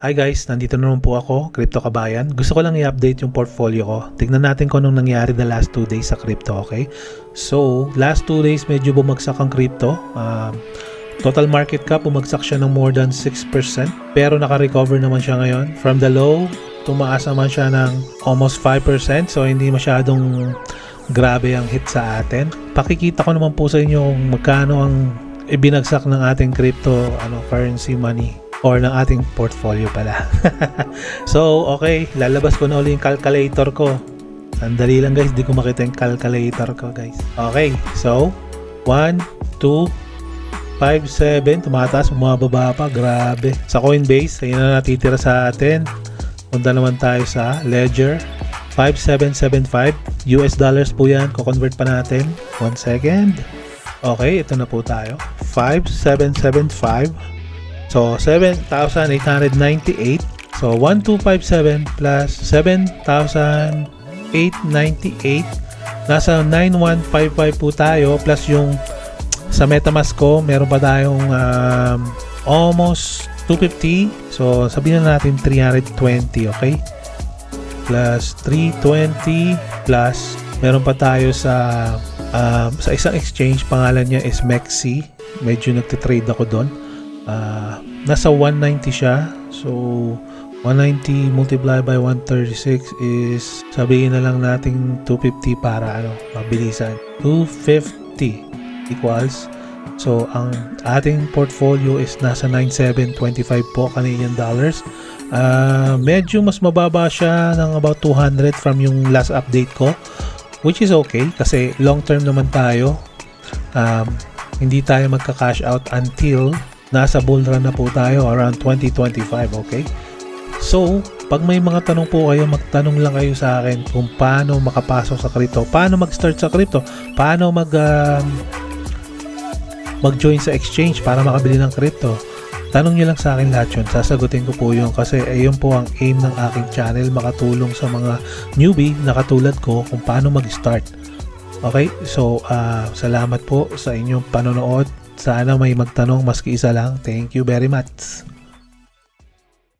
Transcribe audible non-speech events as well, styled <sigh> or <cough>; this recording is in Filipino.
Hi guys, nandito na naman po ako, Crypto Kabayan. Gusto ko lang i-update yung portfolio ko. Tignan natin kung anong nangyari the last 2 days sa crypto, okay? So, last 2 days medyo bumagsak ang crypto. Um, total market cap, bumagsak siya ng more than 6%. Pero naka-recover naman siya ngayon. From the low, tumaas naman siya ng almost 5%. So, hindi masyadong grabe ang hit sa atin. Pakikita ko naman po sa inyo kung magkano ang ibinagsak ng ating crypto ano currency money or ng ating portfolio pala. <laughs> so, okay, lalabas ko na uli yung calculator ko. Sandali lang guys, di ko makita yung calculator ko guys. Okay, so 1, 2, 5, 7, tumataas, bumababa pa, grabe. Sa Coinbase, ayun na natitira sa atin. Punta naman tayo sa Ledger. 5775 US dollars po yan. Ko-convert pa natin. One second. Okay, ito na po tayo. 5775 So, 7,898. So, 1,257 plus 7,898. Nasa 9,155 po tayo. Plus yung sa MetaMask ko, meron pa tayong um, almost 250. So, sabihin na natin 320, okay? Plus 320 plus meron pa tayo sa um, sa isang exchange pangalan niya is Mexi. Medyo nagte-trade ako doon. Ah, nasa 190 siya. So 190 multiplied by 136 is sabihin na lang nating 250 para ano, mabilisan. 250 equals So ang ating portfolio is nasa 9725 po Canadian dollars. Ah, medyo mas mababa siya ng about 200 from yung last update ko which is okay kasi long term naman tayo. Um, hindi tayo magka-cash out until nasa bull run na po tayo around 2025, okay? So, pag may mga tanong po kayo, magtanong lang kayo sa akin kung paano makapasok sa crypto, paano mag-start sa crypto, paano mag um, mag-join sa exchange para makabili ng crypto. Tanong nyo lang sa akin lahat yun. Sasagutin ko po yun kasi ayun po ang aim ng aking channel makatulong sa mga newbie na katulad ko kung paano mag-start. Okay, so ah, salamat po sa inyong panonood. Sana may magtanong maski isa lang. Thank you very much.